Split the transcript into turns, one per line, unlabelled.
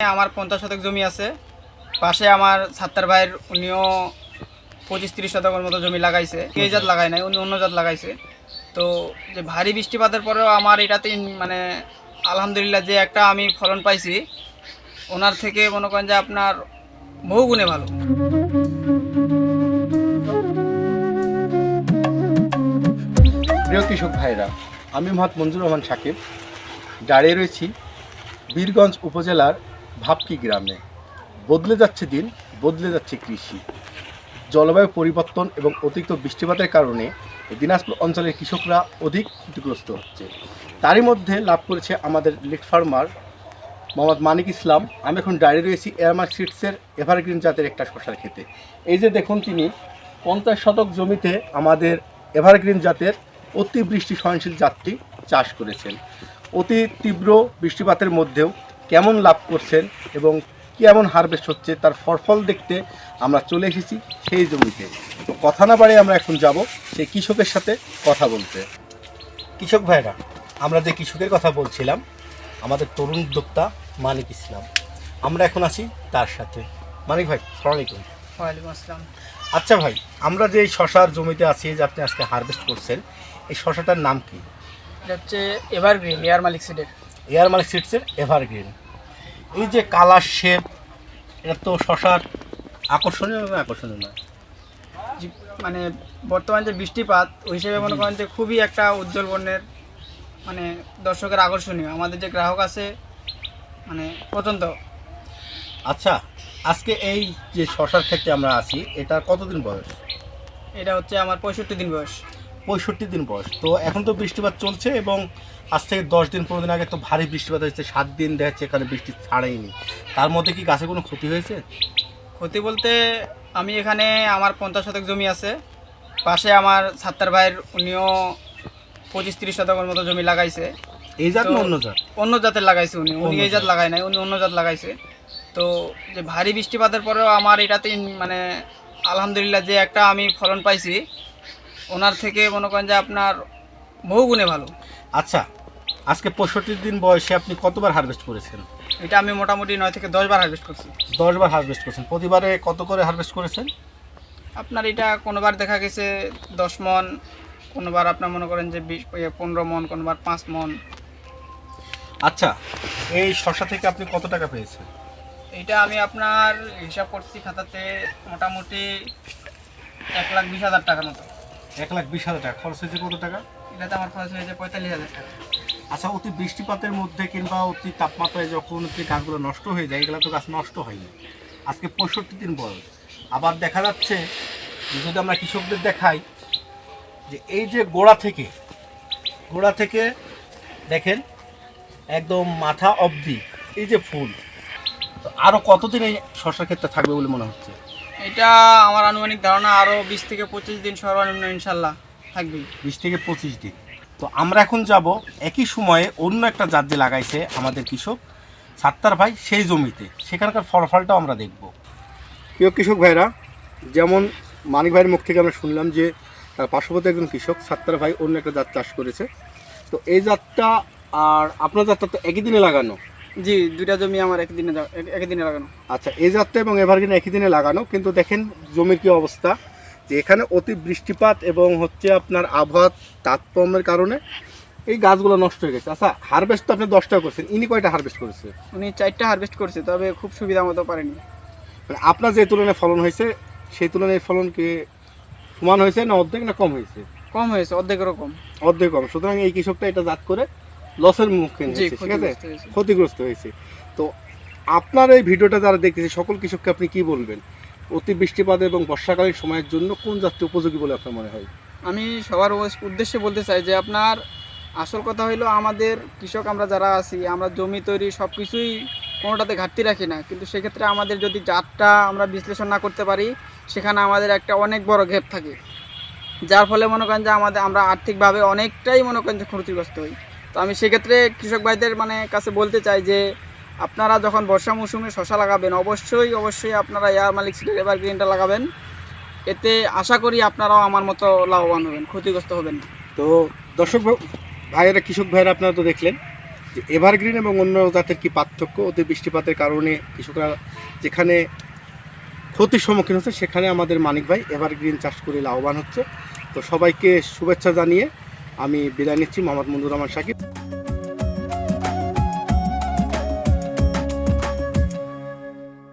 আমার পঞ্চাশ শতক জমি আছে। পাশে আমার সাত্তার ভাইয়ের উনিও পঁচিশ তিরিশ শতকের মতো জমি লাগাইছে। এই জাত লাগায় নাই, উনি অন্য জাত লাগাইছে। তো যে ভারী বৃষ্টিপাতের পরেও আমার এটাতে মানে আলহামদুলিল্লাহ যে একটা আমি ফলন পাইছি, ওনার থেকে মনে করেন যে আপনার বহু গুণে ভালো।
প্রিয় কৃষক ভাইরা, আমি মোহাম্মদ মঞ্জুর রহমান সাকিব। দাঁড়িয়ে রয়েছি বীরগঞ্জ উপজেলার ভাবকি গ্রামে। বদলে যাচ্ছে দিন, বদলে যাচ্ছে কৃষি। জলবায়ু পরিবর্তন এবং অতিরিক্ত বৃষ্টিপাতের কারণে দিনাজপুর অঞ্চলের কৃষকরা অধিক ক্ষতিগ্রস্ত হচ্ছে। তারই মধ্যে লাভ করেছে আমাদের লিট ফার্মার মোহাম্মদ মানিক ইসলাম। আমি এখন দাঁড়িয়ে রয়েছি এয়ারমার্ক সিটসের এভারগ্রিন জাতের একটা শশার খেতে এই যে দেখুন তিনি, পঞ্চাশ শতক জমিতে আমাদের এভারগ্রিন জাতের অতিবৃষ্টি সহনশীল জাতটি চাষ করেছেন। অতি তীব্র বৃষ্টিপাতের মধ্যেও কেমন লাভ করছেন এবং কেমন হারভেস্ট হচ্ছে তার ফলফল দেখতে আমরা চলে এসেছি সেই জমিতে। তো কথা না বাড়িয়ে আমরা এখন যাব সেই কৃষকের সাথে কথা বলতে। কৃষক ভাইরা আমরা যে কৃষকের কথা বলছিলাম আমাদের তরুণ উদ্যোক্তা মানিক ইসলাম। আমরা এখন আছি তার সাথে। মানিক ভাই সালাম আলাইকুম।
ওয়ালাইকুম আসসালাম।
আচ্ছা ভাই আমরা যে এই শশার জমিতে আছি যে আপনি আজকে হারভেস্ট করছেন এই শশাটার নাম কি?
এটা হচ্ছে এভারগ্রিন এয়ার মালিক সিডের।
এয়ার মালিক সিডসের এভারগ্রিন এই যে কালার শেপ এটা তো শশার আকর্ষণীয় এবং আকর্ষণীয় নয়?
মানে বর্তমান যে বৃষ্টিপাত ওই হিসেবে মনে করেন যে খুবই একটা উজ্জ্বল বর্ণের মানে দর্শকের আকর্ষণীয়। আমাদের যে গ্রাহক আছে মানে পছন্দ
আচ্ছা আজকে এই যে শশার ক্ষেত্রে আমরা আছি এটা কতদিন বয়স?
এটা হচ্ছে আমার পঁয়ষট্টি দিন বয়স।
পঁয়ষট্টি দিন বয়স। তো এখন তো বৃষ্টিপাত চলছে এবং আজ থেকে দশ দিন পনেরো দিন আগে তো ভারী বৃষ্টিপাত হয়েছে সাত দিন দেখা যাচ্ছে এখানে বৃষ্টি ছাড়াইনি তার মধ্যে কি গাছে কোনো ক্ষতি হয়েছে?
ক্ষতি বলতে আমি এখানে আমার পঞ্চাশ শতক জমি আছে। পাশে আমার সাত্তার ভাইয়ের উনিও পঁচিশ তিরিশ শতকের মতো জমি লাগাইছে।
এই জাত না অন্য জাত?
অন্য জাতের লাগাইছে উনি। উনি এই জাত
জাত।
লাগায় নাই উনি অন্য জাত লাগাইছে। তো যে ভারী বৃষ্টিপাতের পরেও আমার এটাতে মানে আলহামদুলিল্লাহ যে একটা আমি ফলন পাইছি। ওনার থেকে মনে করেন যে আপনার বহু গুণে ভালো।
আচ্ছা আজকে পঁয়ষট্টি দিন বয়সে আপনি কতবার হারভেস্ট করেছেন?
এটা আমি মোটামুটি নয় থেকে দশ বার হারভেস্ট করছি।
দশবার হারভেস্ট করেছেন। প্রতিবারে কত করে হারভেস্ট করেছেন?
আপনার এটা কোনোবার দেখা গেছে দশ মন কোনোবার আপনার মনে করেন যে বিশ ইয়ে, পনেরো মন কোনোবার পাঁচ মন।
আচ্ছা এই শশা থেকে আপনি কত টাকা পেয়েছেন?
এটা আমি আপনার হিসাব করছি খাতাতে মোটামুটি এক লাখ বিশ হাজার টাকার মতো।
এক লাখ বিশ হাজার টাকা। খরচ হয়েছে কত টাকা?
এটাতে আমার খরচ হয়েছে পঁয়তাল্লিশ হাজার টাকা।
আচ্ছা অতি বৃষ্টিপাতের মধ্যে কিংবা অতি তাপমাত্রায় যখন যে গাছগুলো নষ্ট হয়ে যায় এগুলো তো গাছ নষ্ট হয়নি। আজকে পঁয়ষট্টি দিন বয়স। আবার দেখা যাচ্ছে যে যদি আমরা কৃষকদের দেখাই যে এই যে গোড়া থেকে গোড়া থেকে দেখেন একদম মাথা অবধি এই যে ফুল তো আরও কতদিন এই শশার ক্ষেত্রে থাকবে বলে মনে হচ্ছে?
এটা আমার আনুমানিক ধারণা আরও বিশ থেকে পঁচিশ দিন সর্বনিম্ন ইনশাল্লাহ থাকবে
বিশ থেকে পঁচিশ দিন। তো আমরা এখন যাব একই সময়ে অন্য একটা জাত যে লাগাইছে আমাদের কৃষক সাত্তার ভাই সেই জমিতে। সেখানকার ফলাফলটাও আমরা দেখব। প্রিয় কৃষক ভাইরা যেমন মানিক ভাইয়ের মুখ থেকে আমরা শুনলাম যে তার পার্শ্ববর্তী একজন কৃষক সাত্তার ভাই অন্য একটা জাত চাষ করেছে। তো এই জাতটা আর আপনার জাতটা তো একই দিনে লাগানো।
জি দুইটা জমি আমার একদিনে যা- এক- একই দিনে লাগানো।
আচ্ছা এই জাতটা এবং এভারগ্রিন একই দিনে লাগানো কিন্তু দেখেন জমির কি অবস্থা। যে এখানে অতি বৃষ্টিপাত এবং হচ্ছে আপনার আবহাওয়ার তারতম্যের কারণে এই গাছগুলো নষ্ট হয়ে গেছে। আচ্ছা হারভেস্ট তো আপনি দশটা করছেন ইনি কয়টা হারভেস্ট করেছে?
উনি চারটা হারভেস্ট করছে তবে খুব সুবিধা মতো পারেনি।
মানে আপনার যে তুলনায় ফলন হয়েছে সেই তুলনায় ফলন কি সমান হয়েছে না অর্ধেক না কম হয়েছে?
কম হয়েছে অর্ধেক রকম
অর্ধেক কম। সুতরাং এই কৃষকটা এটা জাত করে লসের মুখে
জি
হয়েছে ঠিক আছে?
ক্ষতিগ্রস্ত হয়েছে।
তো আপনার এই ভিডিওটা যারা দেখতেছে সকল কৃষককে আপনি কি বলবেন? অতি বৃষ্টিপাত এবং বর্ষাকালীন সময়ের জন্য কোন জাতটি উপযোগী বলে আপনার মনে হয়?
আমি সবার উদ্দেশ্যে বলতে চাই যে আপনার আসল কথা হইল আমাদের কৃষক আমরা যারা আছি আমরা জমি তৈরি সব কিছুই কোনোটাতে ঘাটতি রাখি না। কিন্তু সেক্ষেত্রে আমাদের যদি জাতটা আমরা বিশ্লেষণ না করতে পারি সেখানে আমাদের একটা অনেক বড় গ্যাপ থাকে। যার ফলে মনে করেন যে আমাদের আমরা আর্থিকভাবে অনেকটাই মনে করেন যে ক্ষতিগ্রস্ত হই। তো আমি সেক্ষেত্রে কৃষক ভাইদের মানে কাছে বলতে চাই যে, আপনারা যখন বর্ষা মৌসুমে শশা লাগাবেন, অবশ্যই অবশ্যই আপনারা এয়ার মালিক সিটের এবার গ্রিনটা লাগাবেন। এতে আশা করি আপনারাও আমার মতো লাভবান হবেন, ক্ষতিগ্রস্ত হবেন
তো দর্শক ভাই- ভাইয়েরা, কৃষক ভাইয়েরা আপনারা তো দেখলেন যে এভারগ্রিন এবং অন্য জাতের কি পার্থক্য? অতি বৃষ্টিপাতের কারণে কৃষকরা যেখানে ক্ষতির সম্মুখীন হচ্ছে, সেখানে আমাদের মানিক ভাই এভারগ্রিন চাষ করে লাভবান হচ্ছে। তো সবাইকে শুভেচ্ছা জানিয়ে আমি বিদায় নিচ্ছি মোহাম্মদ মঞ্জুর রহমান সাকিব।